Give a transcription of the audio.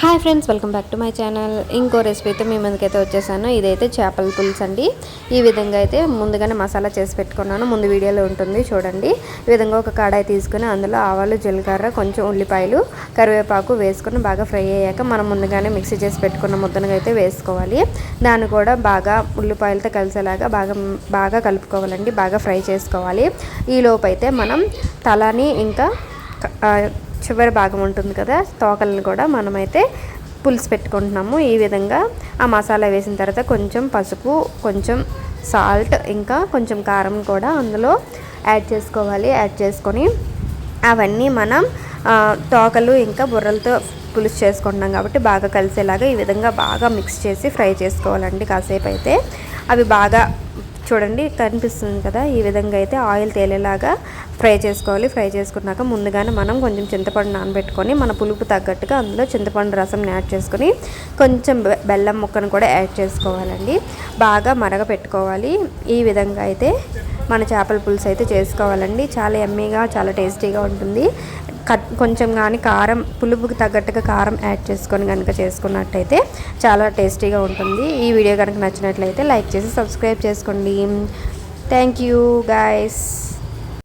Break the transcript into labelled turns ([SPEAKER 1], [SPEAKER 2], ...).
[SPEAKER 1] Hi friends welcome back to my channel. ఇంకో రెసిపీతో మీ ముందుకైతే వచ్చేసాను. ఇదైతే చేపల పులుసు అండి. ఈ విధంగా అయితే ముందుగానే మసాలా చేసి పెట్టుకున్నాను. ముందు వీడియోలో ఉంటుంది చూడండి. ఈ విధంగా ఒక కడాయి తీసుకుని అందులో ఆవాలు జీలకర్ర కొంచెం ఉల్లిపాయలు కరివేపాకు వేసుకుని బాగా ఫ్రై అయ్యాక మనం ముందుగానే మిక్సీ చేసి పెట్టుకున్న ముద్దనగా అయితే వేసుకోవాలి. దాన్ని కూడా బాగా ఉల్లిపాయలతో కలిసేలాగా బాగా బాగా కలుపుకోవాలండి. బాగా ఫ్రై చేసుకోవాలి. ఈ అయితే మనం తలని ఇంకా చివరి భాగం ఉంటుంది కదా తోకలను కూడా మనమైతే పులుసు పెట్టుకుంటున్నాము. ఈ విధంగా ఆ మసాలా వేసిన తర్వాత కొంచెం పసుపు కొంచెం సాల్ట్ ఇంకా కొంచెం కారం కూడా అందులో యాడ్ చేసుకోవాలి. యాడ్ చేసుకొని అవన్నీ మనం తోకలు ఇంకా బుర్రలతో పులుసు చేసుకుంటున్నాం కాబట్టి బాగా కలిసేలాగా ఈ విధంగా బాగా మిక్స్ చేసి ఫ్రై చేసుకోవాలండి కాసేపు అయితే. అవి బాగా చూడండి కనిపిస్తుంది కదా ఈ విధంగా అయితే ఆయిల్ తేలేలాగా ఫ్రై చేసుకోవాలి. ఫ్రై చేసుకున్నాక ముందుగానే మనం కొంచెం చింతపండు నానబెట్టుకొని మన పులుపు తగ్గట్టుగా అందులో చింతపండు రసం యాడ్ చేసుకొని కొంచెం బె- బెల్లం ముక్కను కూడా యాడ్ చేసుకోవాలండి. బాగా మరగ పెట్టుకోవాలి ఈ విధంగా అయితే మన చేపల పులుసు అయితే చేసుకోవాలండి. చాలా ఎమ్మీగా చాలా టేస్టీగా ఉంటుంది. కట్ కొంచెం కానీ కారం పులుపుకి తగ్గట్టుగా కారం యాడ్ చేసుకొని కనుక చేసుకున్నట్టయితే చాలా టేస్టీగా ఉంటుంది. ఈ వీడియో కనుక నచ్చినట్లయితే లైక్ చేసి సబ్స్క్రైబ్ చేసుకోండి. Thank you guys